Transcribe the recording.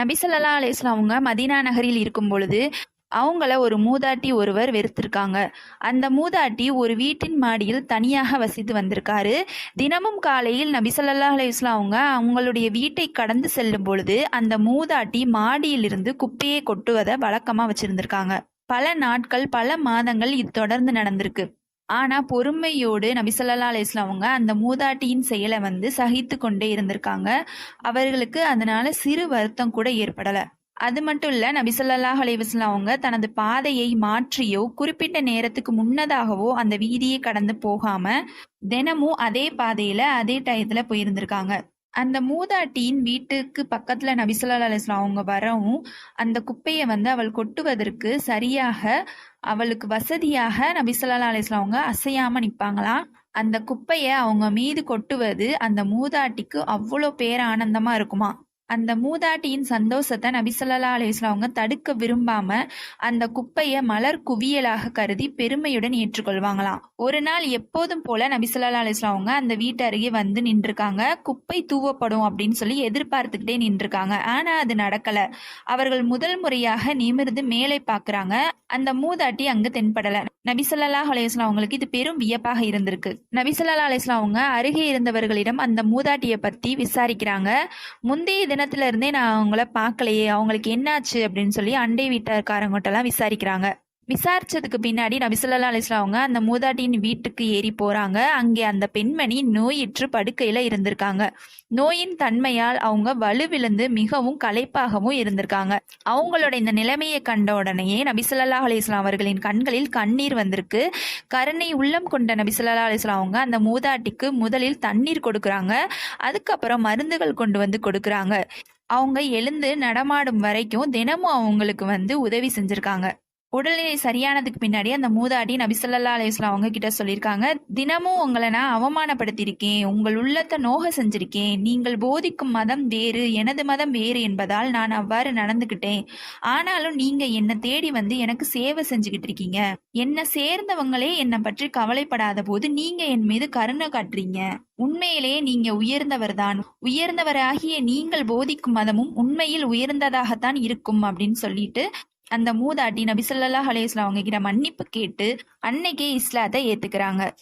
நபிசல்லா அலிஸ்லாம் அவங்க மதீனா நகரில் இருக்கும் பொழுது அவங்கள ஒரு மூதாட்டி ஒருவர் வெறுத்திருக்காங்க. அந்த மூதாட்டி ஒரு வீட்டின் மாடியில் தனியாக வசித்து வந்திருக்காரு. தினமும் காலையில் நபிசல்லா அலிஸ்லாம் அவங்க அவங்களுடைய வீட்டை கடந்து செல்லும் பொழுது அந்த மூதாட்டி மாடியிலிருந்து குப்பையை கொட்டுவதை வழக்கமாக வச்சிருந்திருக்காங்க. பல நாட்கள் பல மாதங்கள் இது தொடர்ந்து நடந்திருக்கு. ஆனா பொறுமையோடு நபிசல்லா அலிஸ்லாம் அவங்க அந்த மூதாட்டியின் செயலை வந்து சகித்து கொண்டே இருந்திருக்காங்க. அவர்களுக்கு அதனால சிறு வருத்தம் கூட ஏற்படல. அது மட்டும் இல்ல நபிசல்லாஹ் அலைவாஸ்லாம் அவங்க தனது பாதையை மாற்றியோ குறிப்பிட்ட நேரத்துக்கு முன்னதாகவோ அந்த வீதியை கடந்து போகாம தினமும் அதே பாதையில அதே டயத்துல போயிருந்திருக்காங்க. அந்த மூதாட்டியின் வீட்டுக்கு பக்கத்துல நபிசல்லா அலிஸ்லாம் அவங்க வரவும் அந்த குப்பையை வந்து அவள் கொட்டுவதற்கு சரியாக அவளுக்கு வசதியாக நபிசல்லா அலிஸ்லாம் அவங்க அசையாம நிப்பாங்களாம் அந்த குப்பையை அவங்க மீது கொட்டுவது அந்த மூதாட்டிக்கு அவ்வளோ பேர் ஆனந்தமா இருக்குமா? அந்த மூதாட்டியின் சந்தோஷத்தை நபிசல்லா அலிஸ்லாம் அவங்க தடுக்க விரும்பாம அந்த குப்பையை மலர் குவியலாக கருதி பெருமையுடன் ஏற்றுக்கொள்வாங்களாம். ஒரு நாள் எப்போதும் போல நபிசல்லா அலிஸ்லாம் அவங்க அந்த வீட்டு அருகே வந்து நின்றுருக்காங்க. குப்பை தூவப்படும் அப்படின்னு சொல்லி எதிர்பார்த்துக்கிட்டே நின்றுருக்காங்க. ஆனா அது நடக்கல. அவர்கள் முதல் முறையாக நிமிர்ந்து மேலே பாக்குறாங்க. அந்த மூதாட்டி அங்கு தென்படல. நபிசல்லா அலையாஸ்லாம் அவங்களுக்கு இது பெரும் வியப்பாக இருந்திருக்கு. நபிசல்லா அலையாஸ்லாம் அவங்க அருகே இருந்தவர்களிடம் அந்த மூதாட்டியை பத்தி விசாரிக்கிறாங்க. முந்தைய தினத்துல இருந்தே நான் அவங்கள பார்க்கலையே அவங்களுக்கு என்னாச்சு அப்படின்னு சொல்லி அண்டை வீட்டார்காரங்கிட்டலாம் விசாரிக்கிறாங்க. விசாரிச்சதுக்கு பின்னாடி நபிசுல்லா அலிஸ்லாம் அவங்க அந்த மூதாட்டியின் வீட்டுக்கு ஏறி போறாங்க. அங்கே அந்த பெண்மணி நோயிற்று படுக்கையில இருந்திருக்காங்க. நோயின் தன்மையால் அவங்க வலுவிழந்து மிகவும் களைப்பாகவும் இருந்திருக்காங்க. அவங்களோட இந்த நிலைமையை கண்ட உடனேயே நபிசுல்லா அலிஸ்லாம் அவர்களின் கண்களில் கண்ணீர் வந்திருக்கு. கருணை உள்ளம் கொண்ட நபிசுல்லா அலிஸ்லாம் அவங்க அந்த மூதாட்டிக்கு முதலில் தண்ணீர் கொடுக்குறாங்க. அதுக்கப்புறம் மருந்துகள் கொண்டு வந்து கொடுக்குறாங்க. அவங்க எழுந்து நடமாடும் வரைக்கும் தினமும் அவங்களுக்கு வந்து உதவி செஞ்சிருக்காங்க. உடல்நிலை சரியானதுக்கு பின்னாடி அந்த மூதாட்டி நபிசல்லா அலையுஸ்லாம் அவங்க கிட்ட சொல்லியிருக்காங்க தினமும் உங்களை நான் அவமானப்படுத்தியிருக்கேன் உங்கள் உள்ளத்தை நோக செஞ்சிருக்கேன் நீங்கள் போதிக்கும் மதம் வேறு எனது மதம் வேறு என்பதால் நான் அவ்வாறு நடந்துகிட்டேன். ஆனாலும் நீங்க என்னை தேடி வந்து எனக்கு சேவை செஞ்சுக்கிட்டு இருக்கீங்க. என்னை சேர்ந்தவங்களே என்னை பற்றி கவலைப்படாத போது நீங்க என் மீது கருணை காட்டுறீங்க. உண்மையிலேயே நீங்க உயர்ந்தவர்தான் உயர்ந்தவராகிய நீங்கள் போதிக்கும் மதமும் உண்மையில் உயர்ந்ததாகத்தான் இருக்கும் அப்படின்னு சொல்லிட்டு அந்த மூதாட்டி நபிசல்லா அலையஸ்லாம் அவங்க கிட்ட மன்னிப்பு கேட்டு அன்னைக்கே இஸ்லாத்தை ஏத்துக்கிறாங்க.